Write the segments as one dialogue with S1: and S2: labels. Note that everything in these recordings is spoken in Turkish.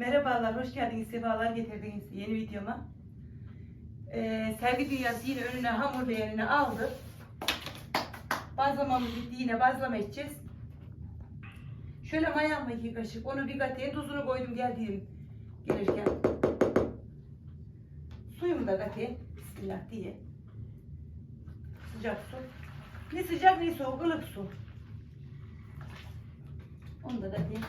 S1: Merhabalar, hoş geldiniz, sefalar getirdiniz yeni videoma. Ee, sergi dünyası yine önüne hamur leğenini aldı. Bazlamamız bitti, yine bazlama edeceğiz. Şöyle mayamla iki kaşık, onu bir kataya tuzunu koydum geldiğim gelirken. Suyumu da katayım, bismillah diye. Sıcak su. Ne sıcak ne soğuk, ılık su. Onu da katayım.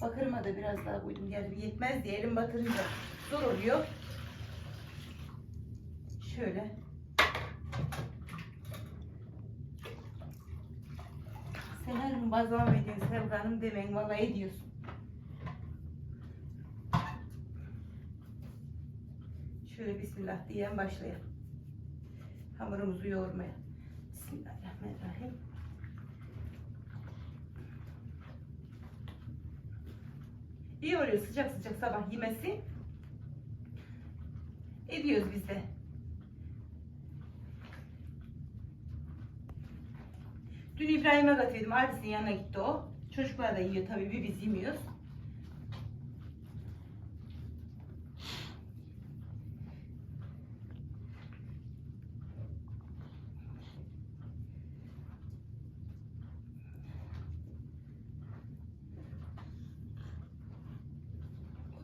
S1: Bakırıma da biraz daha koydum geldi. Yetmez diye elim batırınca zor oluyor. Şöyle. Sen her gün bazlama ediyorsun Sevda Hanım demeyin. Vallahi ediyorsun. Şöyle Bismillah diyen başlayalım. Hamurumuzu yoğurmaya. Bismillahirrahmanirrahim. İyi oluyor sıcak sıcak sabah yemesi. Ediyoruz biz de. Dün İbrahim'e katıyordum. Abisinin yanına gitti o. Çocuklar da yiyor tabii bir biz yemiyoruz.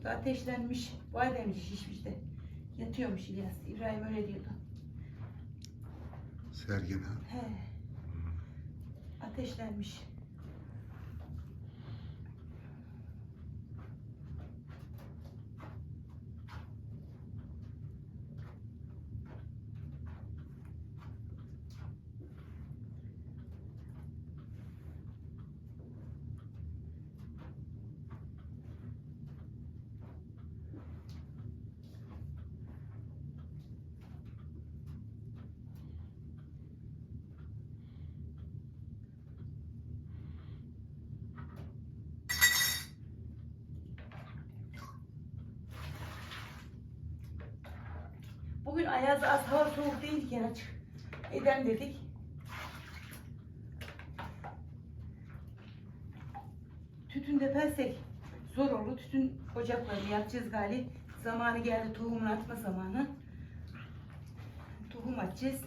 S1: O da ateşlenmiş. Vay demiş şişmiş de. Yatıyormuş İlyas. İbrahim öyle diyordu.
S2: Sergin ha.
S1: He. Ateşlenmiş. Ayaz az hava soğuk değilken açık. Eden dedik. Tütün depersek zor olur. Tütün ocaklarını yapacağız gali. Zamanı geldi tohumunu atma zamanı. Tohum atacağız.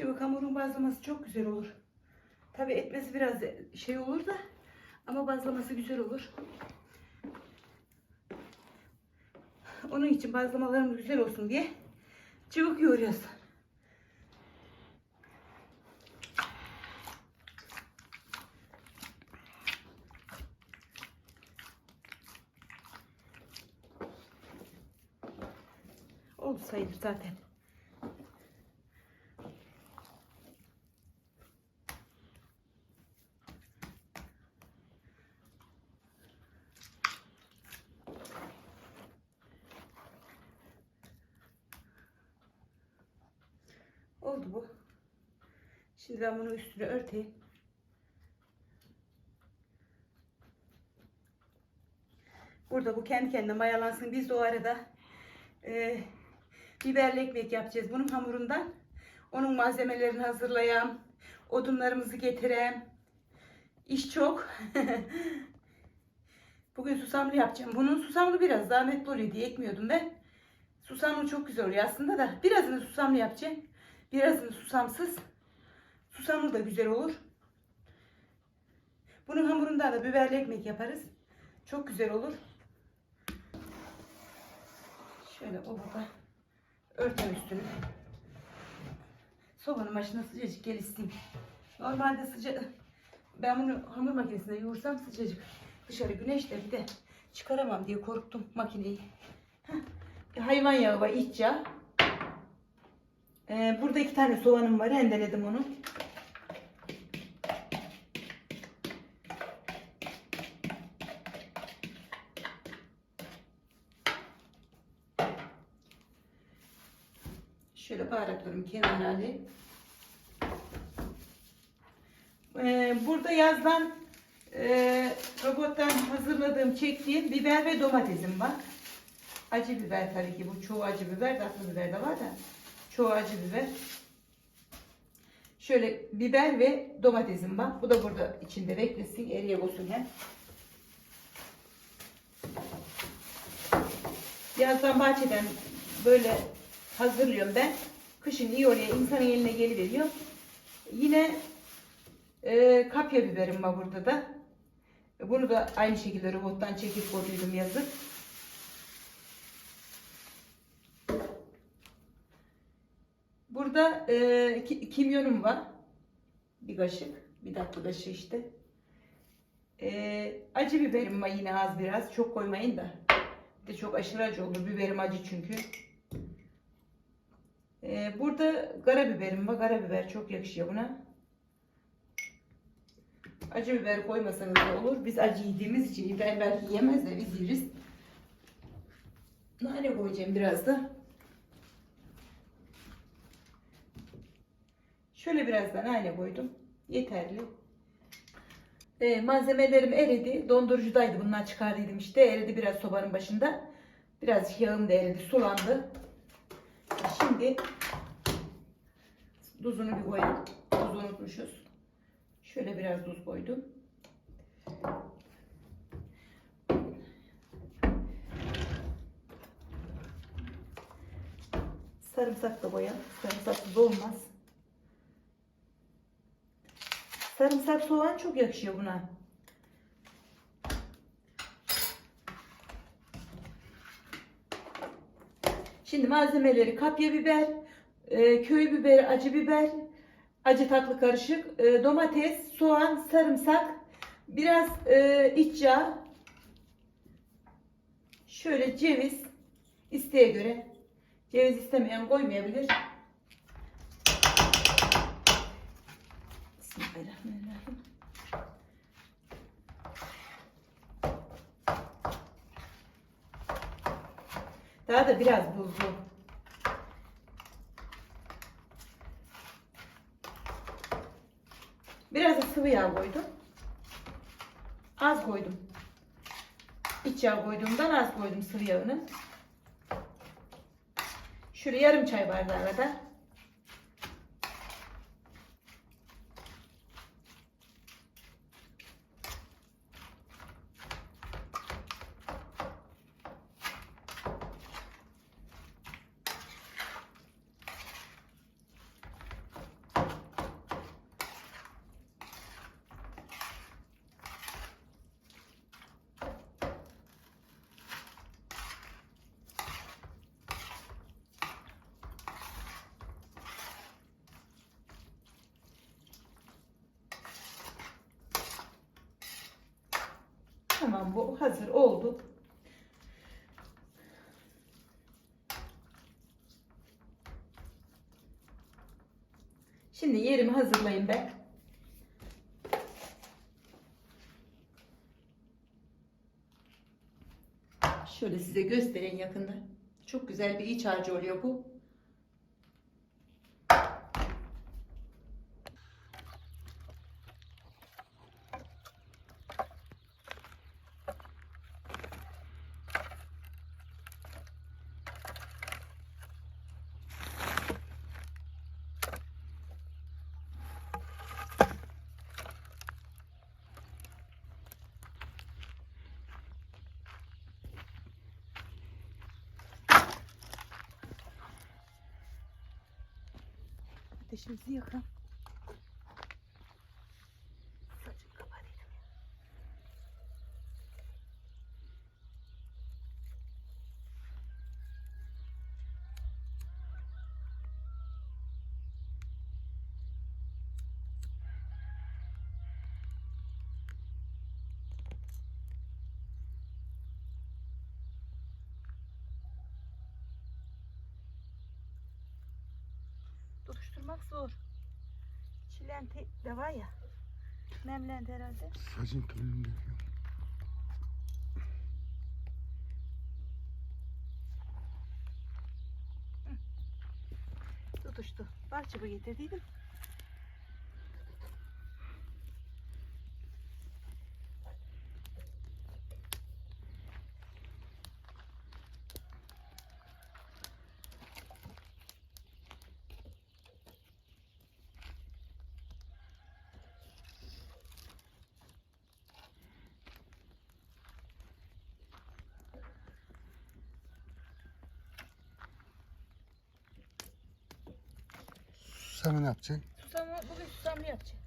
S1: Çubuk hamurun bazlaması çok güzel olur. Tabi etmesi biraz şey olur da ama bazlaması güzel olur. Onun için bazlamalarımız güzel olsun diye çubuk yoğuruyoruz. Oldu sayılır zaten. Oldu bu. Ben bunu üstüne örteyim. Burada bu kendi kendine mayalansın. Biz de o arada e, biberli ekmek yapacağız bunun hamurundan. Onun malzemelerini hazırlayayım. Odunlarımızı getireyim. İş çok. Bugün susamlı yapacağım. Bunun susamlı biraz zahmetli oluyor diye ekmiyordum ben. Susamlı çok güzel oluyor aslında da. Birazını susamlı yapacağım. Birazını susamsız. Susamlı da güzel olur. Bunun hamurundan da biberli ekmek yaparız. Çok güzel olur. Şöyle o burada. Örtem üstünü. Sobanın başına sıcacık gel isteyeyim. Normalde sıcak. Ben bunu hamur makinesinde yoğursam sıcacık. Dışarı güneşte bir de çıkaramam diye korktum makineyi. Heh. Hayvan yağı var iç yağ. Ee, burada iki tane soğanım var. Rendeledim onu. Şöyle baharatlarımı kenara. Ee, burada yazdan e, robottan hazırladığım, çektiğim biber ve domatesim var. Acı biber tabii ki bu çoğu acı biber, tatlı biber de var da çoğu acı biber. Şöyle biber ve domatesim var. Bu da burada içinde beklesin, eriye olsun hem. Yazdan bahçeden böyle hazırlıyorum ben. Kışın iyi oraya insanın eline geliveriyor. Yine e, kapya biberim var burada da. Bunu da aynı şekilde robottan çekip koyduydum yazık. Burada e, ki- kimyonum var. Bir kaşık. Bir tatlı kaşığı işte. E, acı biberim var yine az biraz. Çok koymayın da. Bir de çok aşırı acı olur. Biberim acı çünkü. E, burada karabiberim var. Karabiber çok yakışıyor buna. Acı biber koymasanız da olur. Biz acı yediğimiz için İbrahim belki yemez de biz yeriz. Nane koyacağım biraz da. Şöyle biraz da nane koydum. Yeterli. Ee, malzemelerim eridi. Dondurucudaydı. Bunlar çıkardıydım işte. Eridi biraz sobanın başında. Biraz yağım da eridi. Sulandı. Şimdi tuzunu bir koyalım. Tuzu unutmuşuz. Şöyle biraz tuz koydum. Sarımsak da koyalım. Sarımsaksız olmaz. Sarımsak soğan çok yakışıyor buna. Şimdi malzemeleri kapya biber, e, köy biberi, acı biber, acı tatlı karışık, e, domates, soğan, sarımsak, biraz e, iç yağ, şöyle ceviz isteğe göre. Ceviz istemeyen koymayabilir. Bismillahirrahmanirrahim. Daha da biraz buzlu. Biraz da sıvı yağ koydum. Az koydum. İç yağ koyduğumdan az koydum sıvı yağını. Şöyle yarım çay bardağı da Tamam bu hazır oldu. Şimdi yerimi hazırlayayım ben. Şöyle size göstereyim yakında. Çok güzel bir iç harcı oluyor bu. еще зеха. Yapıştırmak zor. Çilenti de var ya. Nemlendi herhalde.
S2: Saçın tülünü döküyor.
S1: Tutuştu. Bahçıba getirdiydim.
S2: Susamı ne yapacaksın?
S1: Susamı, bugün susamlı yapacağım.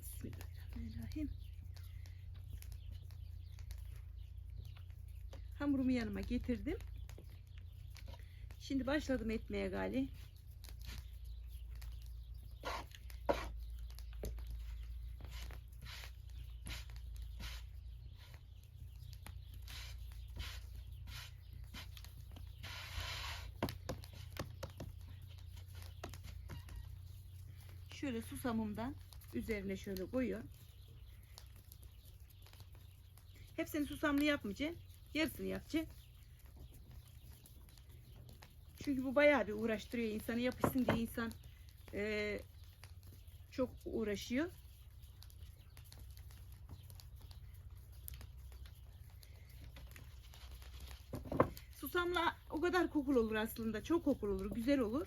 S1: Bismillahirrahmanirrahim. Hamurumu yanıma getirdim. Şimdi başladım etmeye gali. Şöyle susamımdan üzerine şöyle koyuyorum. Hepsini susamlı yapmayacağım. Yarısını yapacağım. Çünkü bu bayağı bir uğraştırıyor insanı. Yapışsın diye insan eee, çok uğraşıyor. Susamla o kadar kokulu olur aslında. Çok kokulu olur. Güzel olur.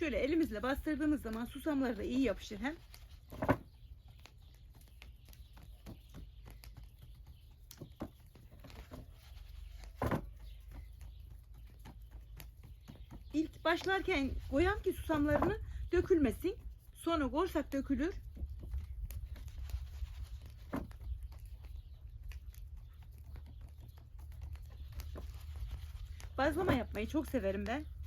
S1: Şöyle elimizle bastırdığımız zaman susamlar da iyi yapışır hem. İlk başlarken koyam ki susamlarını dökülmesin. Sonra koysak dökülür. Bazlama yapmayı çok severim ben.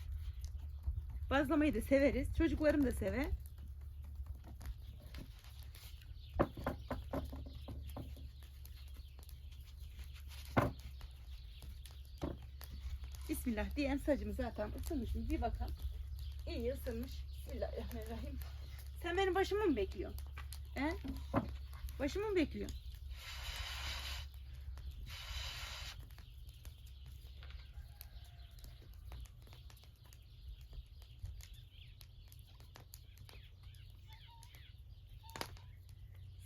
S1: Bazlamayı da severiz. Çocuklarım da sever. Bismillah diyen sacımı zaten ısınmış mı? Bir bakalım. İyi ısınmış. Bismillahirrahmanirrahim. Sen benim başımı mı bekliyorsun? He? Başımı mı bekliyorsun?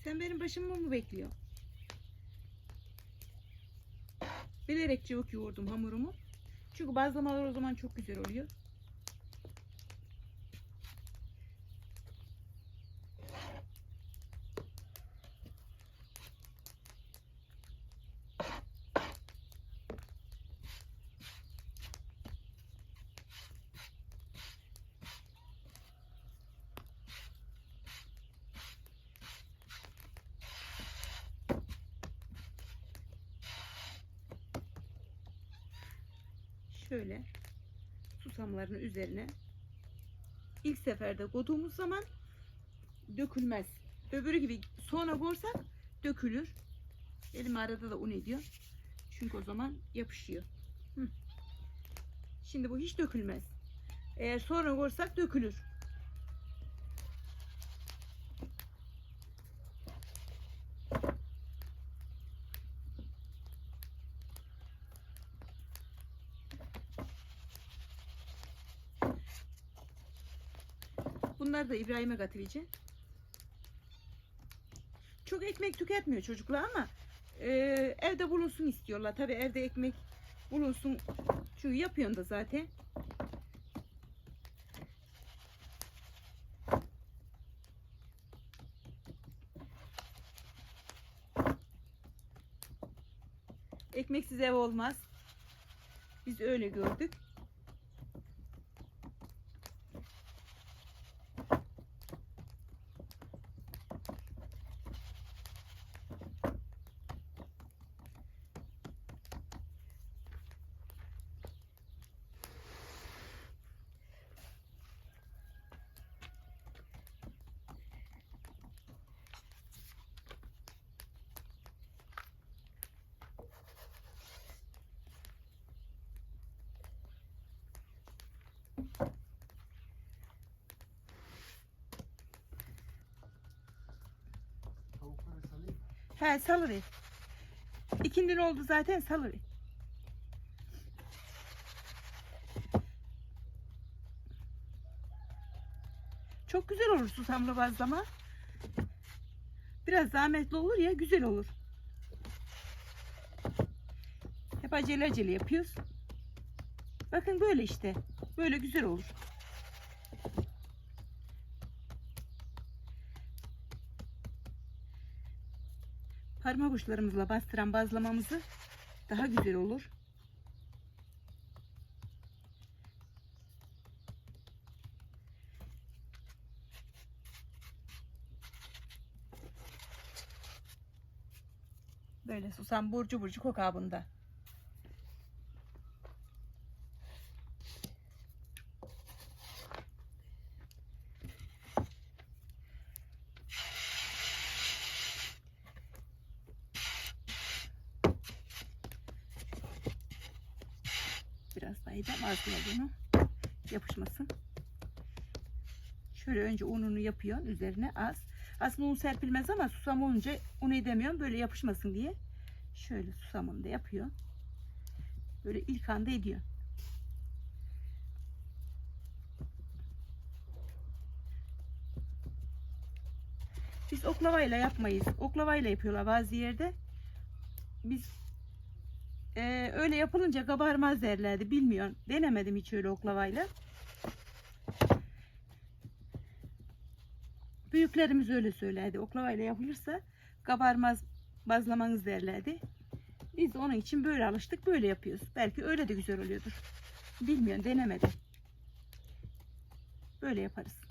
S1: Sen benim başımı mı bekliyorsun? Bilerek cıvık yoğurdum hamurumu. Çünkü bazlamalar o zaman çok güzel oluyor. Şöyle susamların üzerine ilk seferde koyduğumuz zaman dökülmez. Öbürü gibi sonra koyarsak dökülür. Elim arada da un ediyor. Çünkü o zaman yapışıyor. Hı. Şimdi bu hiç dökülmez. Eğer sonra koyarsak dökülür. Bunları da İbrahim'e katılacağım. Çok ekmek tüketmiyor çocuklar ama e, evde bulunsun istiyorlar. Tabi evde ekmek bulunsun. Çünkü yapıyorsun da zaten. Ekmeksiz ev olmaz. Biz öyle gördük. He salıver. İkindin oldu zaten salıver. Çok güzel olur susamlı bazlama. Biraz zahmetli olur ya güzel olur. Hep acele acele yapıyoruz. Bakın böyle işte. Böyle güzel olur. Parmak uçlarımızla bastıran bazlamamızı daha güzel olur. Böyle susam burcu burcu kokabında. Biraz bunu. Yapışmasın. Şöyle önce ununu yapıyorsun üzerine az. Aslında un serpilmez ama susam olunca un edemiyorum böyle yapışmasın diye. Şöyle susamını da yapıyor. Böyle ilk anda ediyor. Biz oklavayla yapmayız. Oklavayla yapıyorlar bazı yerde. Biz ee, öyle yapılınca kabarmaz derlerdi. Bilmiyorum. Denemedim hiç öyle oklavayla. Büyüklerimiz öyle söylerdi. Oklavayla yapılırsa kabarmaz bazlamanız derlerdi. Biz de onun için böyle alıştık. Böyle yapıyoruz. Belki öyle de güzel oluyordur. Bilmiyorum. Denemedim. Böyle yaparız.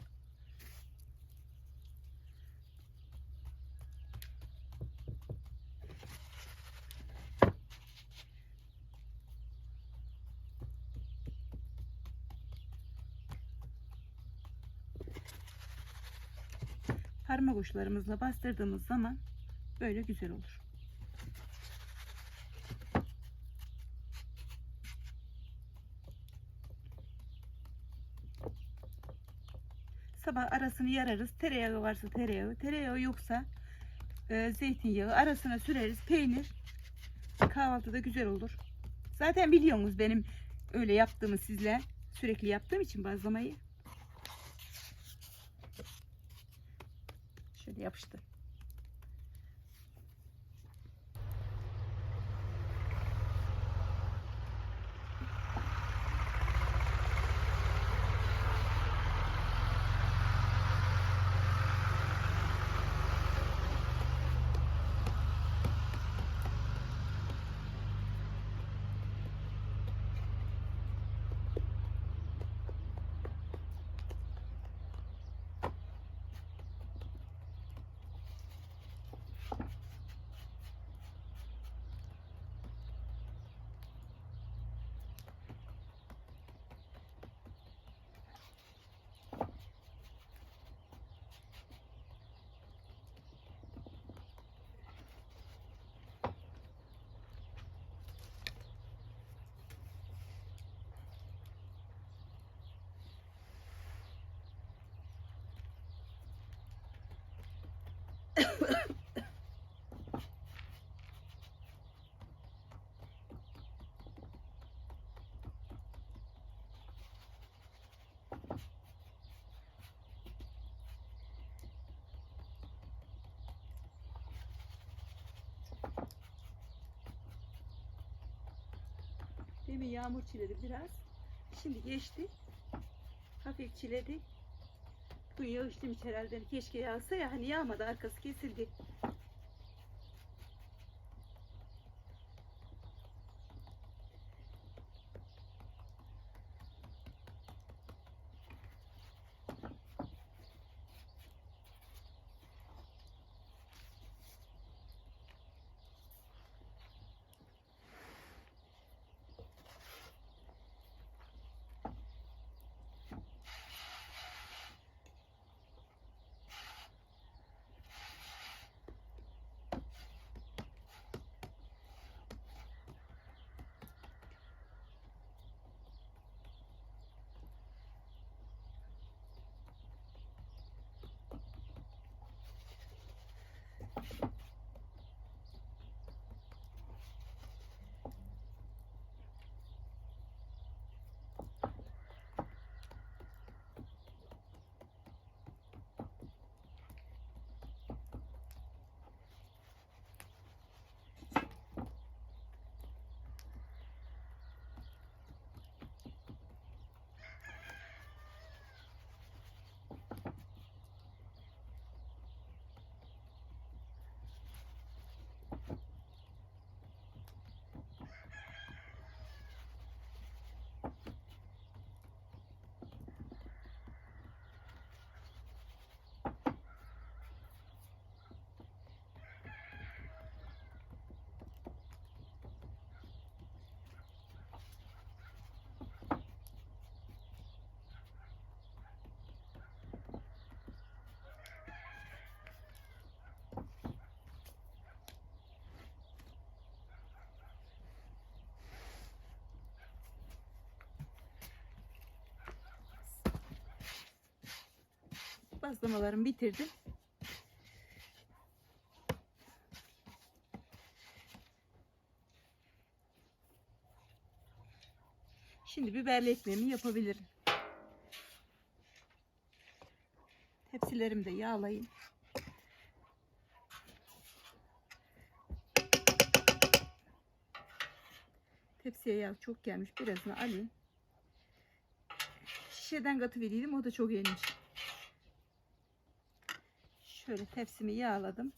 S1: Parmak uçlarımızla bastırdığımız zaman böyle güzel olur. Sabah arasını yararız. Tereyağı varsa tereyağı, tereyağı yoksa e, zeytinyağı arasına süreriz. Peynir kahvaltıda güzel olur. Zaten biliyorsunuz benim öyle yaptığımı sizle sürekli yaptığım için bazlamayı. Yapıştı. Demin yağmur çiledi biraz. Şimdi geçti. Hafif çiledi. Bu yağış demiş herhalde. Keşke yağsa ya hani yağmadı arkası kesildi. Bazlamalarımı bitirdim. Şimdi biberli ekmeğimi yapabilirim. Tepsilerimi de yağlayayım. Tepsiye yağ çok gelmiş. Birazını alayım. Şişeden katı vereydim. O da çok yenmiş. Şöyle tepsimi yağladım.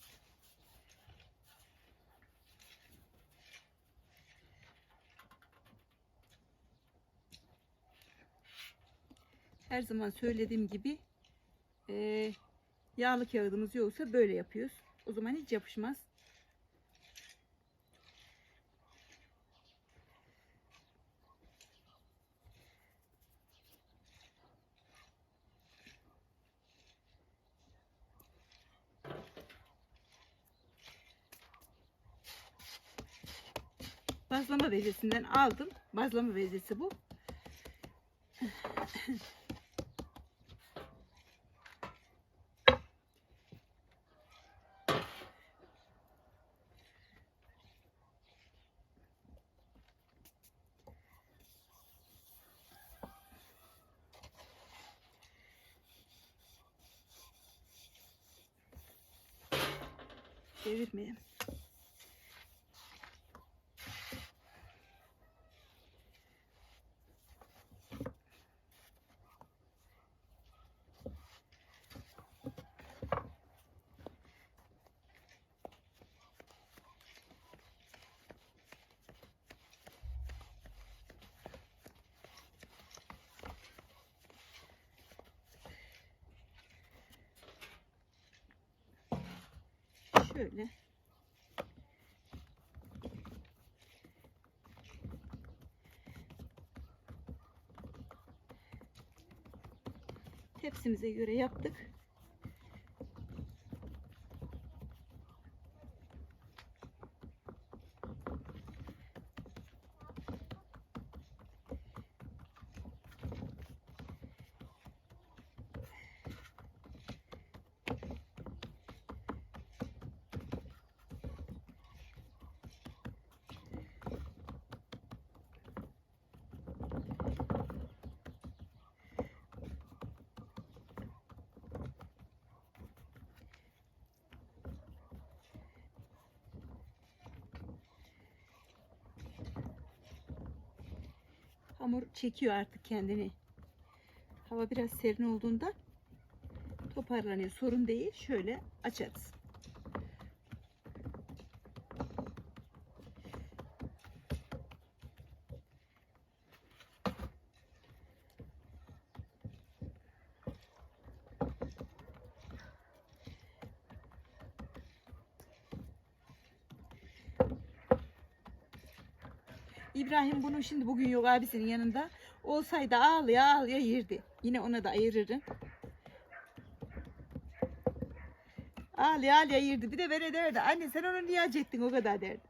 S1: Her zaman söylediğim gibi eee, yağlı kağıdımız yoksa böyle yapıyoruz. O zaman hiç yapışmaz. Bazlama bezesinden aldım. Bazlama bezesi bu. Şöyle. Tepsimize göre yaptık. Hamur çekiyor artık kendini. Hava biraz serin olduğunda toparlanıyor. Sorun değil. Şöyle açarız. İbrahim bunu şimdi bugün yok abisinin yanında. Olsaydı ağlaya ağlaya yerdi. Yine ona da ayırırım. Ağlaya ağlaya yerdi. Bir de böyle derdi. Anne sen onu niye acı ettin o kadar derdi.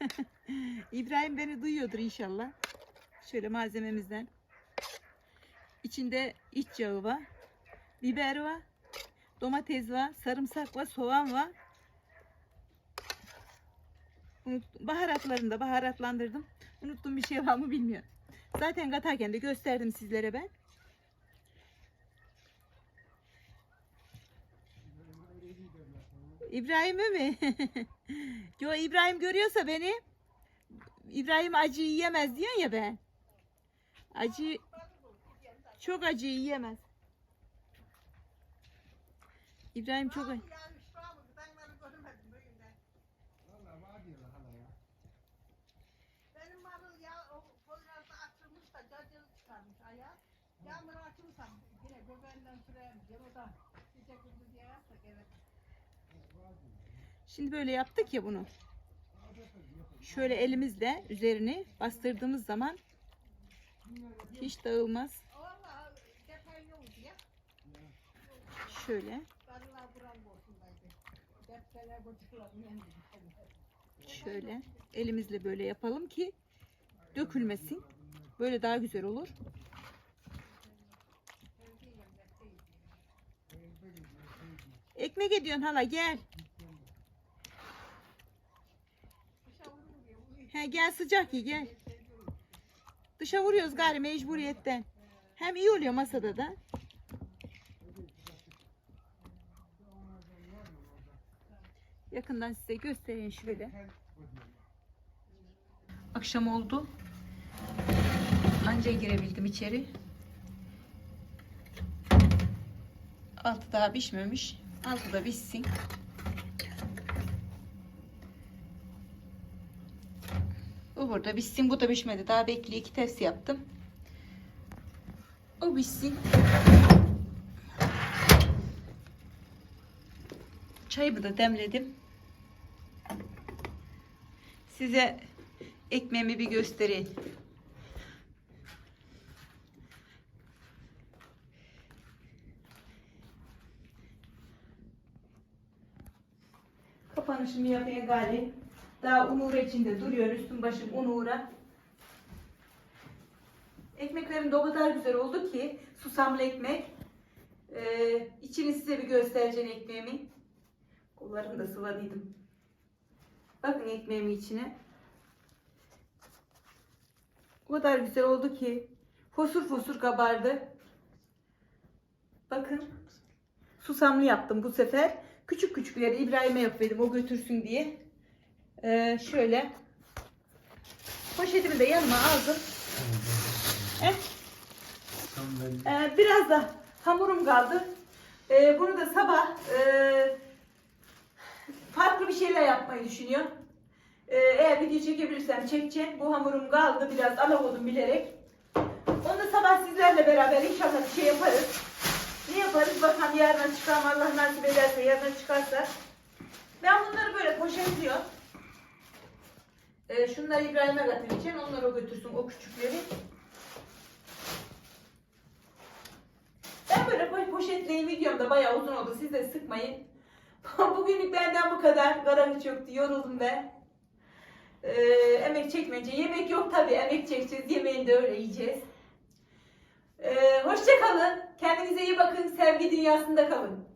S1: İbrahim beni duyuyordur inşallah. Şöyle malzememizden. İçinde iç yağı var. Biber var. Domates var. Sarımsak var. Soğan var. Unut, baharatlarını da baharatlandırdım. Unuttuğum bir şey var mı bilmiyorum. Zaten katarken de gösterdim sizlere ben. İbrahim'e mi? Yo İbrahim görüyorsa beni İbrahim acı yiyemez diyor ya ben. Acı çok acı yiyemez. İbrahim çok acı. Şimdi böyle yaptık ya bunu. Şöyle elimizle üzerini bastırdığımız zaman hiç dağılmaz. Şöyle. Şöyle elimizle böyle yapalım ki dökülmesin. Böyle daha güzel olur. Ekmek ediyorsun hala gel. He gel sıcak ye gel. Dışa vuruyoruz gari mecburiyetten. Hem iyi oluyor masada da. Yakından size göstereyim şöyle. Akşam oldu. Anca girebildim içeri. Altı daha pişmemiş. Altı da pişsin. Burada pişsin. Bu da pişmedi. Daha bekliyor. iki tepsi yaptım. O pişsin. Çayımı da demledim. Size ekmeğimi bir göstereyim. Kapanışımı yapmaya galiba. Daha un uğra içinde duruyor. Üstüm başım un uğra. Ekmeklerim de o kadar güzel oldu ki susamlı ekmek. Ee, içini size bir göstereceğim ekmeğimi. Kollarımı da sıvadıydım. Bakın ekmeğimin içine. O kadar güzel oldu ki fosur fosur kabardı. Bakın. Susamlı yaptım bu sefer. Küçük küçük yere İbrahim'e yapıyordum o götürsün diye. Ee, şöyle. Poşetimi de yanıma aldım.
S2: Ben
S1: ee, biraz da hamurum kaldı. Ee, bunu da sabah e, farklı bir şeyler yapmayı düşünüyorum. Ee, eğer video çekebilirsem çekeceğim. Bu hamurum kaldı. Biraz alavudum bilerek. Onu da sabah sizlerle beraber inşallah bir şey yaparız. Ne yaparız? Bakalım yarına çıkar? Allah nasip ederse yarına çıkarsa. Ben bunları böyle poşetliyorum. Ee, şunları İbrahim'e götüreceğim. Onları o götürsün o küçükleri. Ben böyle po- poşetleyim videom da bayağı uzun oldu. Siz de sıkmayın. Bugünlük benden bu kadar. Karanlık çöktü. Yoruldum ben. Ee, emek çekmeyince. Yemek yok tabii. Emek çekeceğiz. Yemeğini de öyle yiyeceğiz. Ee, hoşça kalın. Kendinize iyi bakın. Sevgi dünyasında kalın.